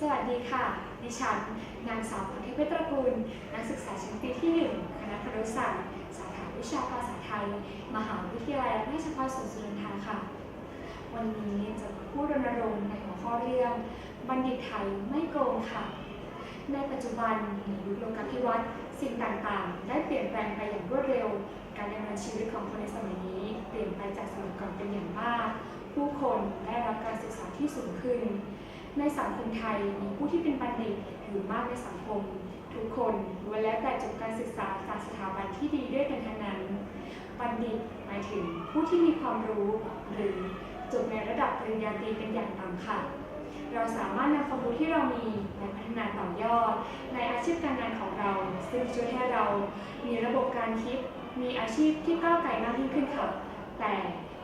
สวัสดีค่ะ ดิฉัน นางสาวพรทิพย์เพชรตระกูล นักศึกษาชั้นปีที่ 1 คณะครุศาสตร์สาขาวิชาภาษาไทย มหาวิทยาลัยราชภัฏสวนสุรินทราค่ะ วันนี้จะพูดรณรงค์ในหัวข้อเรื่อง บัณฑิตไทยไม่โกงค่ะ ในปัจจุบันในยุคโลกาภิวัตน์สิ่งต่างๆ ได้เปลี่ยนแปลงไปอย่างรวดเร็ว การดำเนินชีวิตของคนในสมัยนี้ เปลี่ยนไปจากสมัยก่อนเป็นอย่างมาก ผู้คนได้รับการศึกษาที่สูงขึ้น ในสังคมไทยมีผู้ที่เป็นบัณฑิตอยู่มากในสังคม ทุกคนล้วนแล้วแต่จบการศึกษาจากสถาบันที่ดีด้วยกันทั้งนั้น บัณฑิตหมายถึงผู้ที่มีความรู้หรือจบในระดับปริญญาตรีเป็นอย่างต่ำค่ะ เราสามารถนำความรู้ที่เรามีไปพัฒนาต่อยอด ในอาชีพการงานของเรา ซึ่งช่วยให้เรามีระบบการคิด มีอาชีพที่ก้าวไกลมากยิ่งขึ้นค่ะ แต่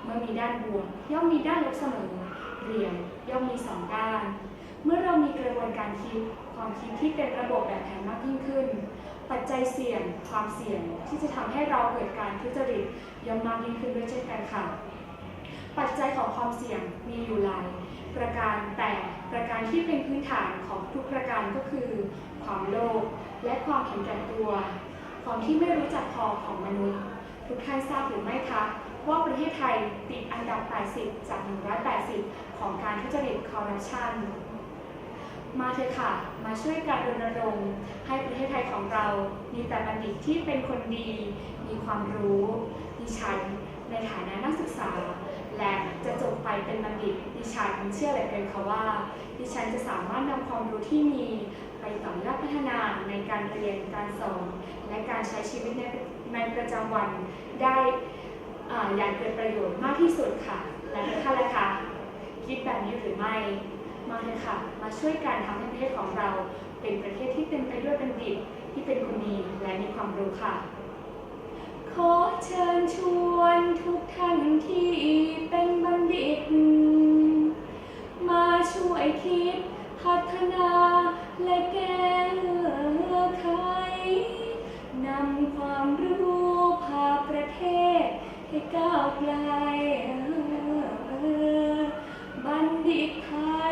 เมื่อมีด้านบวกย่อมมีด้านลบเสมอเหรียญย่อมมีสองด้าน เมื่อเรามีกระบวนการคิดความคิดที่เป็นระบบแบบแผนมากยิ่งขึ้น ปัจจัยเสี่ยง ความเสี่ยงที่จะทำให้เราเกิดการทุจริตย่อมมากยิ่งขึ้นด้วยเช่นกันค่ะ ปัจจัยของความเสี่ยงมีอยู่หลายประการแต่ประการที่เป็นพื้นฐานของทุกประการก็คือ ความโลภและความเห็นแก่ตัว ความที่ไม่รู้จักพอของมนุษย์ ทุกท่านทราบหรือไม่คะว่าประเทศไทยติดอันดับ 80 จาก 180 ของการทุจริตคอร์รัปชัน มาเถอะค่ะ มาช่วยกันรณรงค์ให้ประเทศไทยของเรา มีแต่บัณฑิตที่เป็นคนดี มีความรู้ดิฉัน ในฐานะนักศึกษา และจะจบไปเป็นบัณฑิตดิฉันเชื่อเหลือเกินค่ะว่า ดิฉันจะสามารถนำความรู้ที่มี ไปต่อยอดพัฒนาในการเรียนการสอนและการใช้ชีวิตในในประจำวันได้ออย่างเกิดประโยชน์มากที่สุดค่ะ และท่านละคะคิดแบบนี้หรือไม่ มาเลยค่ะ มาช่วยกันทำให้ประเทศของเรา เป็นประเทศที่เต็มไปด้วยบัณฑิตที่เป็นคนดีและมีความรู้ค่ะ ขอเชิญชวนทุกท่านที่เป็นบัณฑิต มาช่วยคิด พัฒนาและแก้ไขนำความรู้พาประเทศให้ก้าวไกลบัณฑิตไทย